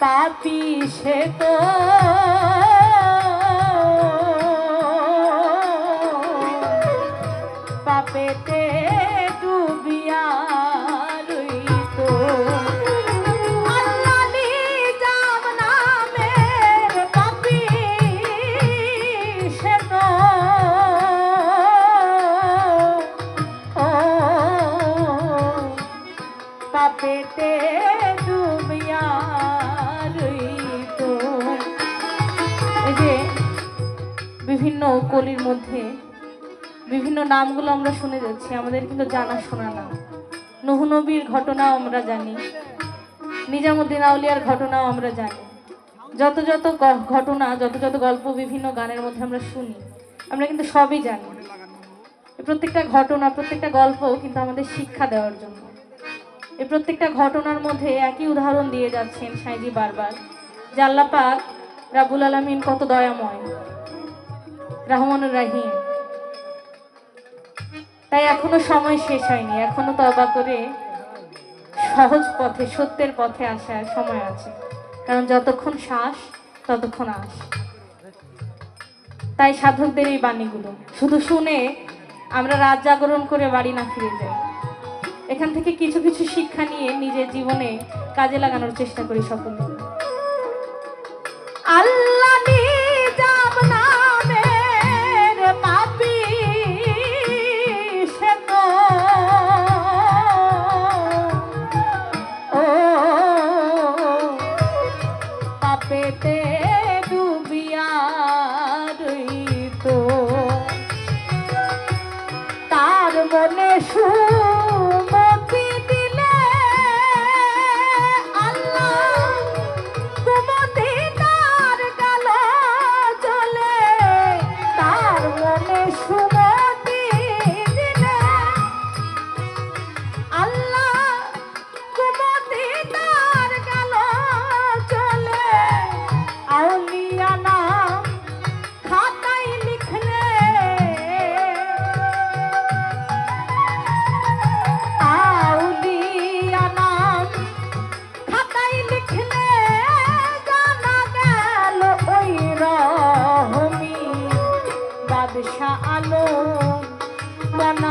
পাপি সে তো। পাপেতে ডুবিয়া রইত। কলির মধ্যে বিভিন্ন নামগুলো আমরা শুনে যাচ্ছি, আমাদের কিন্তু জানা শোনা না। নুহ নবীর ঘটনাও আমরা জানি নিজামুদ্দিন আউলিয়ার ঘটনাও আমরা জানি। যত যত ঘটনা, যত যত গল্প বিভিন্ন গানের মধ্যে আমরা শুনি, আমরা কিন্তু সবই জানি। প্রত্যেকটা ঘটনা, প্রত্যেকটা গল্প কিন্তু আমাদের শিক্ষা দেওয়ার জন্য। এই প্রত্যেকটা ঘটনার মধ্যে একই উদাহরণ দিয়ে যাচ্ছেন সাইজি বারবার, যে আল্লাহ পাক রাবুল আলমিন কত দয়াময়। রহমানুর রাহিম। তাই এখনও সময় শেষ হয়নি, এখনও তবা করে সহজ পথে, সত্যের পথে আসার সময় আছে। কারণ যতক্ষণ শ্বাস, ততক্ষণ আস। তাই সাধকদের এই বাণীগুলো, শুধু শুনে আমরা রাত জাগরণ করে বাড়ি না ফিরে যাই। এখান থেকে কিছু কিছু শিক্ষা নিয়ে নিজের জীবনে কাজে লাগানোর চেষ্টা করি সকলে আল্লাহ পেতে ডুবিয়া রইত। তার মনে সুর শাহ আলো মনা